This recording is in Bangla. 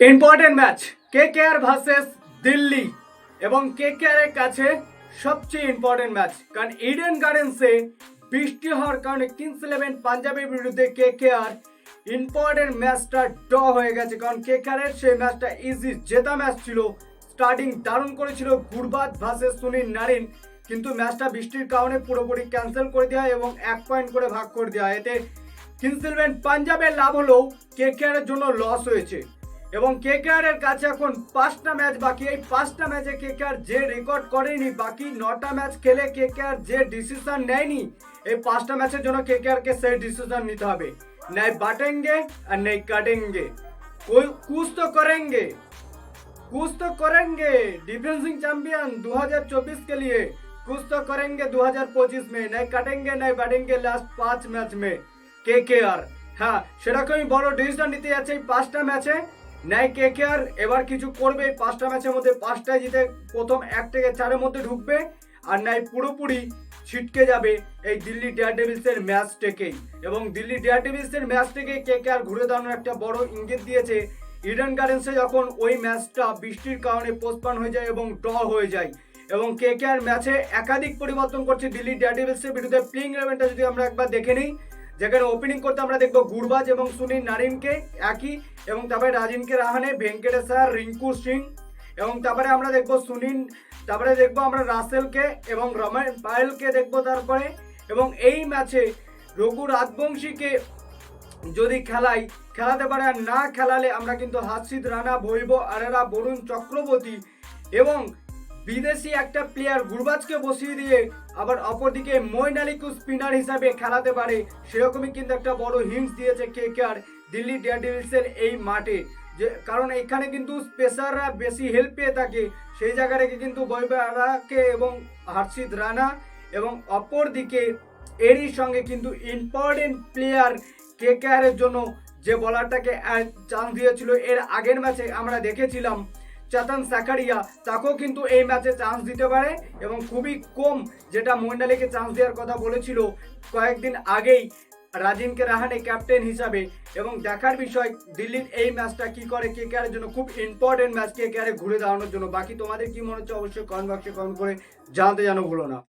Important match K K R versus Delhi এবং কে কে আর এর কাছে সবচেয়ে ইম্পর্টেন্ট ম্যাচ কারণ ইডেন গার্ডেন্সে বৃষ্টি হওয়ার কারণে কিংস ইলেভেন পাঞ্জাবের বিরুদ্ধে কে কে আর ইম্পর্টেন্ট ম্যাচটা ড হয়ে গেছে। কারণ কে কে এর সেই ম্যাচটা ইজি জেতা ম্যাচ ছিল। স্টার্টিং দারুণ করেছিল গুরবাজ ভার্সেস সুনীল নারিন। কিন্তু ম্যাচটা বৃষ্টির কারণে পুরোপুরি ক্যান্সেল করে দেওয়া এবং এক পয়েন্ট করে ভাগ করে দেওয়া এতে কিংস ইলেভেন পাঞ্জাবের লাভ হলেও কে কে এর জন্য লস হয়েছে। এবং কে এর কাছে এখন পাঁচটা ম্যাচ বাকি এই পাঁচটা ম্যাচে কে যে রেকর্ড করেনি বাকি নটা ম্যাচ খেলে কে যে ডিসিশন নেয়নি এই পাঁচটা ম্যাচের জন্য কে কে সেই ডিসিশন নিতে হবে নাই বাটেঙ্গে আর নেই কাটেঙ্গে कोई कुछ तो करेंगे कुछ तो करेंगे डिफेंसिंग चैंपियन 2024 के लिए कुछ तो करेंगे 2025 में नहीं कटेंगे नहीं बढ़ेंगे लास्ट पांच मैच में কে কে আর হ্যাঁ সেরকমই বড় ডিসিশন নিতে যাচ্ছে এই পাঁচটা ম্যাচে ন্যায় কে কে আর এবার কিছু করবে। পাঁচটা ম্যাচের মধ্যে পাঁচটায় জিতে প্রথম এক থেকে চারের মধ্যে ঢুকবে। আর ন্যায় পুরোপুরি ছিটকে যাবে এই দিল্লি ডেয়ার ডেভিলসের ম্যাচ থেকেই এবং দিল্লি ডেয়ার ডেভিলসের ম্যাচ থেকে কে কে আর ঘুরে দাঁড়ানোর একটা বড় ইঙ্গিত দিয়েছে। ইডেন গার্ডেন্সে যখন ওই ম্যাচটা বৃষ্টির কারণে পোস্টপন হয়ে যায় এবং ড্র হয়ে যায়। এবং কে কে আর ম্যাচে একাধিক পরিবর্তন করছে দিল্লি ডেয়ার ডেভিলসের বিরুদ্ধে। প্লেইং ইলেভেনটা যদি আমরা একবার দেখে নিই যেখানে ওপেনিং করতে আমরা দেখব গুরবাজ এবং সুনীল নারিনকে একই এবং তারপরে রাজিনকে রাহানে ভেঙ্কটেশ্বর রিঙ্কু সিং এবং তারপরে আমরা দেখব সুনীল, তারপরে দেখব আমরা রাসেলকে এবং রমেন পায়েলকে দেখব তারপরে এবং এই ম্যাচে রঘু রাজবংশীকে যদি খেলাই, খেলাতে পারে আর না খেলালে আমরা কিন্তু হাসিদ রানা ভৈব আরেরা, বরুণ চক্রবর্তী এবং বিদেশি একটা প্লেয়ার গুরবাজকে বসিয়ে দিয়ে আবার অপরদিকে মইন আলীকে স্পিনার হিসাবে খেলাতে পারে। সেরকমই কিন্তু একটা বড় হিন্স দিয়েছে কে কে আর দিল্লি ডেয়ারডেভিলসের এই মাঠে। যে, কারণ এখানে কিন্তু স্পেসাররা বেশি হেল্প পেয়ে থাকে। সেই জায়গা থেকে কিন্তু বৈবারাকে এবং হর্ষিত রানা এবং অপরদিকে এরই সঙ্গে কিন্তু ইম্পর্টেন্ট প্লেয়ার কে কে এর জন্য যে বলারটাকে চান্স দিয়েছিল, এর আগের ম্যাচে আমরা দেখেছিলাম। চেতন সাকারিয়া, তাকেও কিন্তু এই ম্যাচে চান্স দিতে পারে এবং খুবই কম যেটা মন্ডালিকে চান্স দেওয়ার কথা বলেছিল কয়েকদিন আগেই রাজিনকে রাহানে ক্যাপ্টেন হিসাবে। এবং দেখার বিষয়, দিল্লির এই ম্যাচটা কি করে কে কেয়ারের জন্য? খুব ইম্পর্টেন্ট ম্যাচ কে কেয়ারে ঘুরে দাঁড়ানোর জন্য। বাকি তোমাদের কি মনে হচ্ছে? অবশ্যই কমেন্ট বক্সে কমেন্ট করে জানতে যেন ভুলো না।